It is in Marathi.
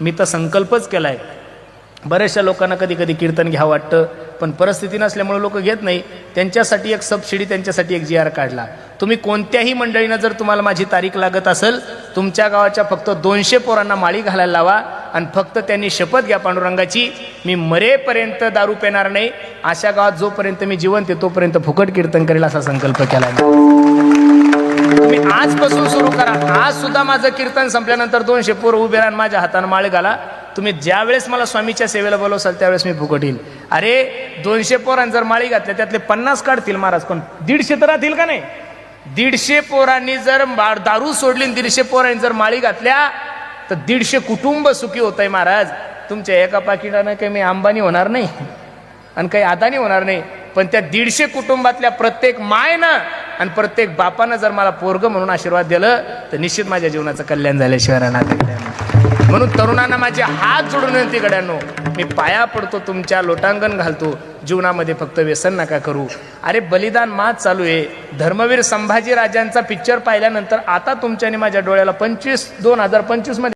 मी तर संकल्पच केला आहे बऱ्याचशा लोकांना कधी कधी कीर्तन घ्यावं वाटतं पण परिस्थिती नसल्यामुळे लोक घेत नाही. त्यांच्यासाठी एक सबसिडी त्यांच्यासाठी एक जी आर काढला. तुम्ही कोणत्याही मंडळीनं जर तुम्हाला माझी तारीख लागत असेल तुमच्या गावाच्या फक्त दोनशे पोरांना माळी घालायला लावा आणि फक्त त्यांनी शपथ घ्या पांडुरंगाची. मी मरेपर्यंत दारू पेणार नाही. अशा गावात जोपर्यंत मी जिवंत आहे तोपर्यंत फुकट कीर्तन करेल असा संकल्प केला तुम्ही आजपासून सुरू आज सुद्धा माझं कीर्तन संपल्यानंतर दोनशे पोरं उभे राहून माझ्या हातानं माळ घाला. तुम्ही ज्या वेळेस मला स्वामीच्या सेवेला बोलवसाल त्यावेळेस मी फुकट येईल अरे दोनशे पोरांनी जर माळी घातल्या त्यातले पन्नास काढतील महाराज पण दीडशे तर राहतील का नाही? दीडशे पोरांनी जर दारू सोडली दीडशे पोरांनी जर माळी घातल्या तर दीडशे कुटुंब सुखी होत आहे महाराज. तुमच्या एका पाकिटानं काही मी अंबानी होणार नाही आणि काही आदानी होणार नाही. पण त्या दीडशे कुटुंबातल्या प्रत्येक मायनं आणि प्रत्येक बापानं जर मला पोरग म्हणून आशीर्वाद दिलं तर निश्चित माझ्या जीवनाचं कल्याण झाल्याशिवाय राहणार म्हणून तरुणांना माझे हात जोडून येते गड्यांनो मी पाया पडतो तुमच्या लोटांगण घालतो जीवनामध्ये फक्त व्यसन नका करू. अरे बलिदान माज चालू आहे. धर्मवीर संभाजी राजांचा पिक्चर पाहिल्यानंतर आता तुमच्याने माझ्या डोळ्याला पंचवीस दोन हजार पंचवीसमध्ये